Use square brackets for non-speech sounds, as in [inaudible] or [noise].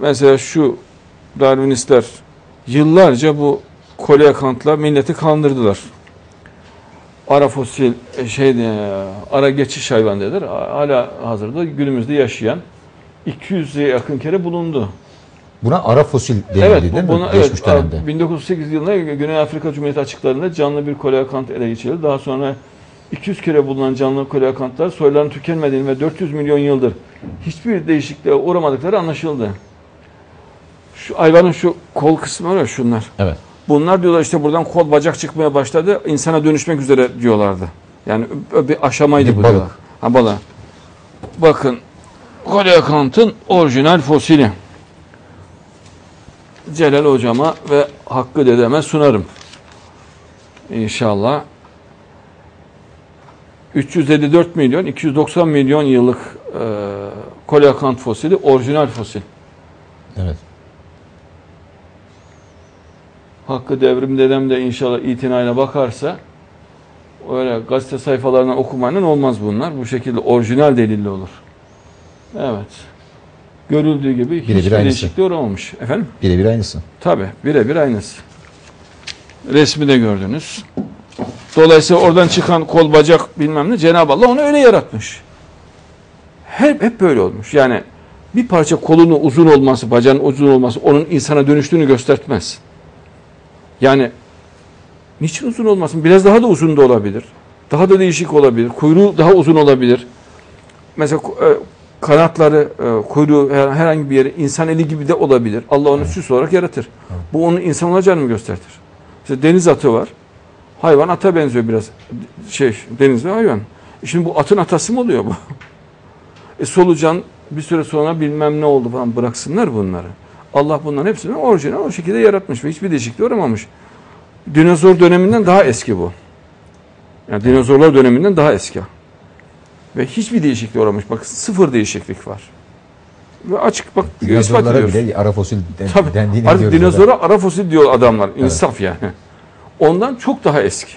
mesela şu Darwinistler yıllarca bu koleakantla milleti kandırdılar. Ara fosil e, şey e, ara geçiş hayvan dediler. Hala hazırda günümüzde yaşayan 200'e yakın kere bulundu. Buna ara fosil denildi Evet, değil bu, mi? Geçmiş evet, dönemde. 1908 yılında Güney Afrika Cumhuriyeti açıklarında canlı bir koleakant ele geçirildi. Daha sonra 200 kere bulunan canlı koleakantlar soylarının tükenmediğini ve 400 milyon yıldır hiçbir değişikliğe uğramadıkları anlaşıldı. Şu hayvanın şu kol kısmı var ya şunlar. Evet. Bunlar diyorlar işte buradan kol bacak çıkmaya başladı. insana dönüşmek üzere diyorlardı. Yani bir aşamaydı Bir bu balık. diyorlar. Ha balık. Bakın koleakantın orijinal fosili. Celal hocama ve Hakkı dedeme sunarım. İnşallah. 354 milyon 290 milyon yıllık e, koleakant fosili orijinal fosil. Evet. Hakkı Devrim dedem de inşallah itinayla bakarsa öyle gazete sayfalarından okumanın olmaz bunlar. Bu şekilde orijinal delilli olur. Evet. Görüldüğü gibi hiçbir aynısı. değişikliği olmamış. Efendim? Birebir aynısı. Tabi birebir aynısı. Resmi de gördünüz. Dolayısıyla oradan çıkan kol bacak bilmem ne Cenab-ı Allah onu öyle yaratmış. Hep, hep böyle olmuş. Yani bir parça kolunun uzun olması, bacağının uzun olması onun insana dönüştüğünü göstermez. Yani niçin uzun olmasın? Biraz daha da uzun da olabilir. Daha da değişik olabilir. Kuyruğu daha uzun olabilir. Mesela e, kanatları, e, kuyruğu her- herhangi bir yere insan eli gibi de olabilir. Allah onu süs olarak yaratır. Bu onun insan olacağını mı gösterir? İşte deniz atı var. Hayvan ata benziyor biraz. Şey, deniz ve hayvan. E Şimdi bu atın atası mı oluyor bu? [laughs] E solucan bir süre sonra bilmem ne oldu falan bıraksınlar bunları. Allah bunların hepsini orijinal o şekilde yaratmış ve hiçbir değişikliğe uğramamış. Dinozor döneminden daha eski bu. Yani dinozorlar döneminden daha eski. Ve hiçbir değişikliğe uğramış. Bak sıfır değişiklik var. Ve açık bak ispat ediyoruz. bile ara fosil den, Tabii. dendiğini Artık dinozora ara fosil diyor adamlar. İnsaf yani. Ondan çok daha eski.